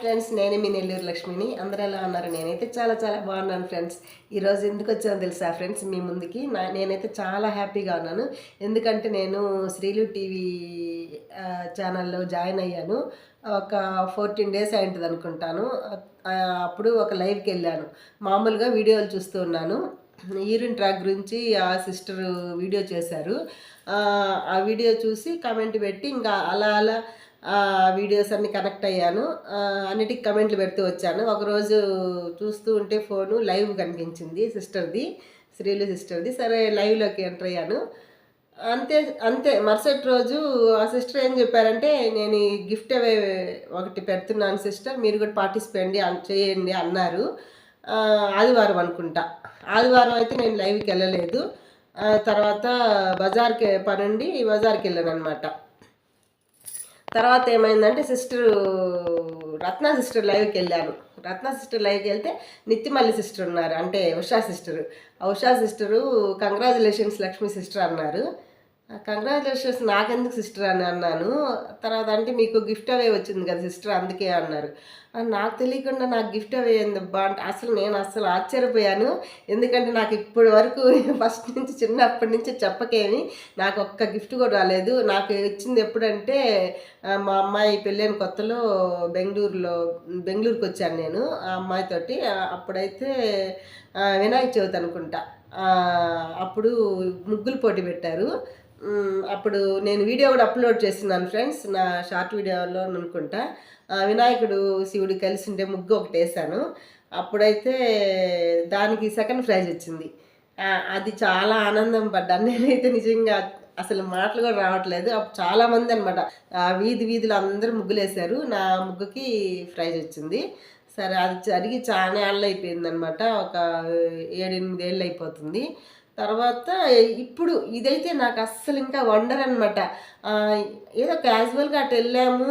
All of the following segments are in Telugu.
ఫ్రెండ్స్ నేను మీ నెల్లూరు లక్ష్మిని. అందరూ ఎలా ఉన్నారు? నేనైతే చాలా చాలా బాగున్నాను ఫ్రెండ్స్ ఈరోజు ఎందుకు వచ్చానో తెలుసా ఫ్రెండ్స్ మీ ముందుకి నా నేనైతే చాలా హ్యాపీగా ఉన్నాను. ఎందుకంటే నేను శ్రీలు టీవీ ఛానల్లో జాయిన్ అయ్యాను. ఒక ఫోర్టీన్ డేస్ అయింటుంది అనుకుంటాను. అప్పుడు ఒక లైవ్కి వెళ్ళాను. మామూలుగా వీడియోలు చూస్తూ ఉన్నాను. ఈరిన్ ట్రాక్ గురించి ఆ సిస్టర్ వీడియో చేశారు. ఆ, వీడియో చూసి కామెంట్ పెట్టి ఇంకా అలా అలా వీడియోస్ అన్ని కనెక్ట్ అయ్యాను. అన్నిటికి కమెంట్లు పెడుతూ వచ్చాను. ఒకరోజు చూస్తూ ఉంటే ఫోను లైవ్ కనిపించింది సిస్టర్ది శ్రీలు సిస్టర్ది. సరే లైవ్లోకి ఎంటర్ అయ్యాను. అంతే అంతే. మరుసటి రోజు ఆ సిస్టర్ ఏం చెప్పారంటే నేను గిఫ్ట్ అవే ఒకటి పెడుతున్నాను సిస్టర్ మీరు కూడా పార్టిసిపేట్ చేయండి అన్నారు. ఆదివారం అనుకుంటా. ఆదివారం అయితే నేను లైవ్కి వెళ్ళలేదు. తర్వాత బజార్కి పనుండి బజార్కి వెళ్ళాను అనమాట తర్వాత ఏమైందంటే సిస్టర్ రత్న సిస్టర్ లైవ్కి వెళ్ళాను. రత్న సిస్టర్ లైవ్కి వెళ్తే నిత్యమల్లి సిస్టర్ ఉన్నారు. అంటే Usha sister. Usha sister congratulations Lakshmi sister అన్నారు. కంగ్రాచులేషన్స్ నాకెందుకు సిస్టర్ అని అన్నాను. తర్వాత అంటే మీకు గిఫ్ట్ అవే వచ్చింది కదా సిస్టర్ అందుకే అన్నారు. నాకు తెలియకుండా నాకు గిఫ్ట్ అవే బా అంటే అసలు నేను అసలు ఆశ్చర్యపోయాను. ఎందుకంటే నాకు ఇప్పటి వరకు ఫస్ట్ నుంచి చిన్నప్పటి నుంచి చెప్పకేమి నాకు ఒక్క గిఫ్ట్ కూడా రాలేదు. నాకు వచ్చింది ఎప్పుడంటే మా అమ్మాయి పెళ్ళైన కొత్తలో బెంగళూరులో బెంగళూరుకి వచ్చాను నేను ఆ అమ్మాయితోటి అప్పుడైతే వినాయక చవితి అనుకుంటా. అప్పుడు ముగ్గులు పోటీ పెట్టారు. అప్పుడు నేను వీడియో కూడా అప్లోడ్ చేస్తున్నాను ఫ్రెండ్స్ నా షార్ట్ వీడియోలో అనుకుంటా. వినాయకుడు శివుడు కలిసి ముగ్గు ఒకటి వేసాను అప్పుడైతే దానికి సెకండ్ ప్రైజ్ వచ్చింది. అది చాలా ఆనందం పడ్డాను. నేనైతే నిజంగా అసలు మాటలు కూడా రావట్లేదు. అప్పుడు చాలామంది అనమాట వీధి వీధులు అందరూ ముగ్గులు వేశారు. నా ముగ్గుకి ప్రైజ్ వచ్చింది. సరే అది జరిగి చాలా ఏళ్ళు అయిపోయింది అనమాట ఒక ఏడెనిమిది ఏళ్ళు అయిపోతుంది. తర్వాత ఇప్పుడు ఇదైతే నాకు అస్సలు ఇంకా వండర్ అనమాట ఏదో క్యాజువల్గా అటు వెళ్ళాము.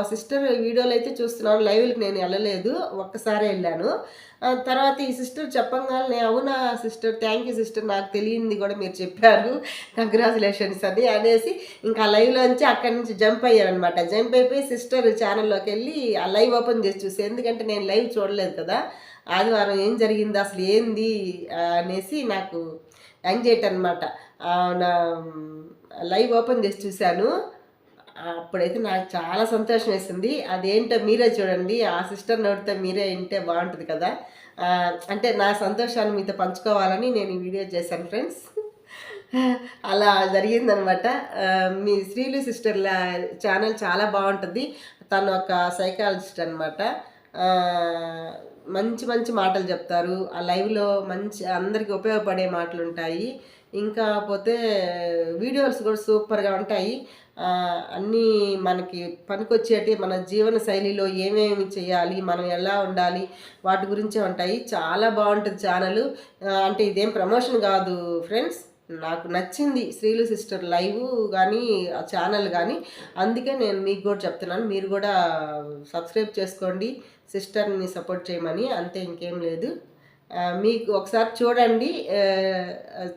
ఆ సిస్టర్ వీడియోలు అయితే చూస్తున్నాను. లైవ్కి నేను వెళ్ళలేదు. ఒక్కసారి వెళ్ళాను. తర్వాత ఈ సిస్టర్ చెప్పంగానే అవునా సిస్టర్ థ్యాంక్ యూ సిస్టర్ నాకు తెలియంది కూడా మీరు చెప్పారు. కంగ్రాచులేషన్స్ అని అనేసి ఇంకా లైవ్లోంచి అక్కడి నుంచి జంప్ అయ్యారనమాట జంప్ అయిపోయి సిస్టర్ ఛానల్లోకి వెళ్ళి ఆ లైవ్ ఓపెన్ చేసి చూసి. ఎందుకంటే నేను లైవ్ చూడలేదు కదా. ఆదివారం ఏం జరిగింది? అసలు ఏంది? అనేసి నాకు యాంగ్జైటీ అనమాట నా లైవ్ ఓపెన్ చేసి చూశాను. అప్పుడైతే నాకు చాలా సంతోషం వేసింది. అదేంటో మీరే చూడండి. ఆ సిస్టర్ నోటితో మీరే వింటే బాగుంటుంది కదా. అంటే నా సంతోషాన్ని మీతో పంచుకోవాలని నేను ఈ వీడియో చేశాను ఫ్రెండ్స్. అలా జరిగిందనమాట మీ శ్రీలు సిస్టర్ల ఛానల్ చాలా బాగుంటుంది. తను ఒక సైకాలజిస్ట్ అనమాట మంచి మంచి మాటలు చెప్తారు. ఆ లైవ్లో మంచి అందరికీ ఉపయోగపడే మాటలు ఉంటాయి ఇంకా పోతే వీడియోస్ కూడా సూపర్గా ఉంటాయి. అన్నీ మనకి పనికొచ్చేటి మన జీవన శైలిలో ఏమేమి చేయాలి మనం ఎలా ఉండాలి వాటి గురించే ఉంటాయి. చాలా బాగుంటుంది ఛానల్ అంటే ఇదేం ప్రమోషన్ కాదు ఫ్రెండ్స్ నాకు నచ్చింది శ్రీలు సిస్టర్ లైవ్ కానీ ఆ ఛానల్ కానీ అందుకే నేను మీకు కూడా చెప్తున్నాను మీరు కూడా సబ్స్క్రైబ్ చేసుకోండి సిస్టర్ని సపోర్ట్ చేయమని అంతే ఇంకేం లేదు. మీకు ఒకసారి చూడండి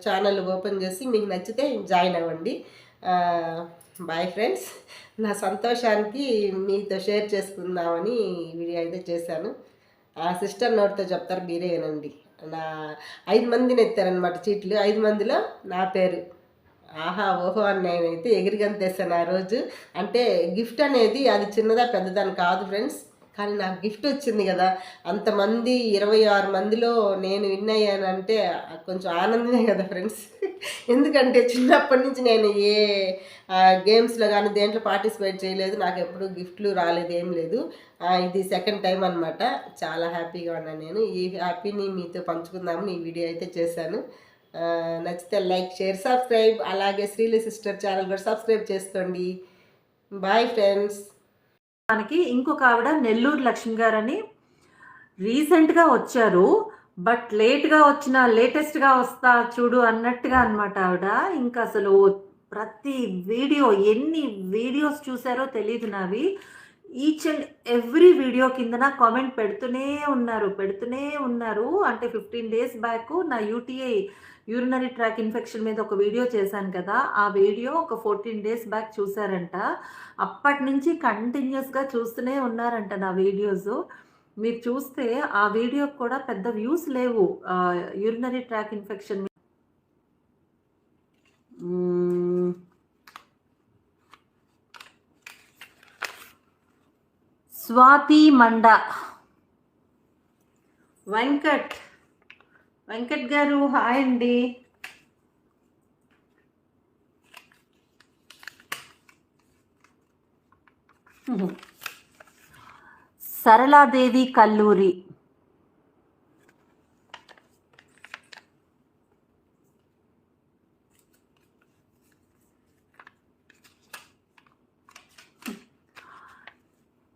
ఛానల్ ఓపెన్ చేసి మీకు నచ్చితే జాయిన్ అవ్వండి. బాయ్ ఫ్రెండ్స్ నా సంతోషానికి మీతో షేర్ చేసుకుందామని వీడియో అయితే చేశాను. ఆ సిస్టర్ నోట్తో చెప్తారు మీరే వినండి నా ఐదు మందిని ఎత్తారనమాట చీట్లు. ఐదు మందిలో నా పేరు. ఆహా ఓహో అని నేనైతే ఎగిరిగంతేస్తాను ఆ రోజు. అంటే గిఫ్ట్ అనేది అది చిన్నదా పెద్దదని కాదు ఫ్రెండ్స్. కానీ నాకు గిఫ్ట్ వచ్చింది కదా. అంతమంది ఇరవై ఆరు మందిలో నేను విన్ అయ్యానంటే కొంచెం ఆనందమే కదా ఫ్రెండ్స్. ఎందుకంటే చిన్నప్పటి నుంచి నేను ఏ గేమ్స్లో కానీ దేంట్లో పార్టిసిపేట్ చేయలేదు. నాకు ఎప్పుడు గిఫ్ట్లు రాలేదు ఏం లేదు. ఇది సెకండ్ టైం అనమాట చాలా హ్యాపీగా ఉన్నాను నేను. ఈ హ్యాపీని మీతో పంచుకుందామని ఈ వీడియో అయితే చేశాను. నచ్చితే లైక్ షేర్ సబ్స్క్రైబ్ అలాగే శ్రీలి సిస్టర్ ఛానల్ కూడా సబ్స్క్రైబ్ చేసుకోండి. బాయ్ ఫ్రెండ్స్ మనకి ఇంకొక ఆవిడ నెల్లూరు లక్ష్మి గారని రీసెంట్గా వచ్చారు. బట్ లేట్గా వచ్చిన లేటెస్ట్గా వస్తా చూడు అన్నట్టుగా అనమాట ఆవిడ. ఇంకా అసలు ప్రతి వీడియో ఎన్ని వీడియోస్ చూసారో తెలియదు నావి. ఈచ్ అండ్ ఎవ్రీ వీడియో కిందన కామెంట్ పెడుతూనే ఉన్నారు పెడుతూనే ఉన్నారు. అంటే ఫిఫ్టీన్ డేస్ బ్యాక్ నా యూటీఐ యూరినరీ ట్రాక్ ఇన్ఫెక్షన్ మీద ఒక వీడియో చేశాను కదా. ఆ వీడియో ఒక ఫోర్టీన్ డేస్ బ్యాక్ చూసారంట అప్పటి నుంచి కంటిన్యూస్గా చూస్తూనే ఉన్నారంట నా వీడియోస్ మీరు చూస్తే ఆ వీడియోకి కూడా పెద్ద వ్యూస్ లేవు. యూరినరీ ట్రాక్ ఇన్ఫెక్షన్ స్వాతి మండ. వెంకట్. వెంకట్ గారు హాయ్ అండి. సరళాదేవి కల్లూరి.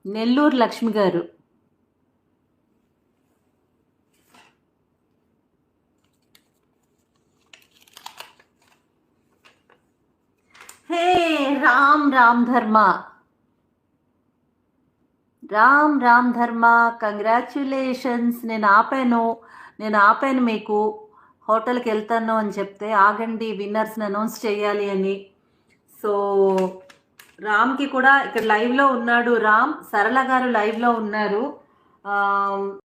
నెల్లూరు లక్ష్మి గారు. హే రామ్ రామ్ ధర్మ. రామ్ రామ్ ధర్మ కంగ్రాచ్యులేషన్స్ నేను ఆపాను నేను ఆపాను మీకు. హోటల్కి వెళ్తాను అని చెప్తే ఆగండి విన్నర్స్ని అనౌన్స్ చేయాలి అని. సో రామ్కి కూడా ఇక్కడ లైవ్లో ఉన్నాడు. రామ్ సరళ గారు లైవ్లో ఉన్నారు.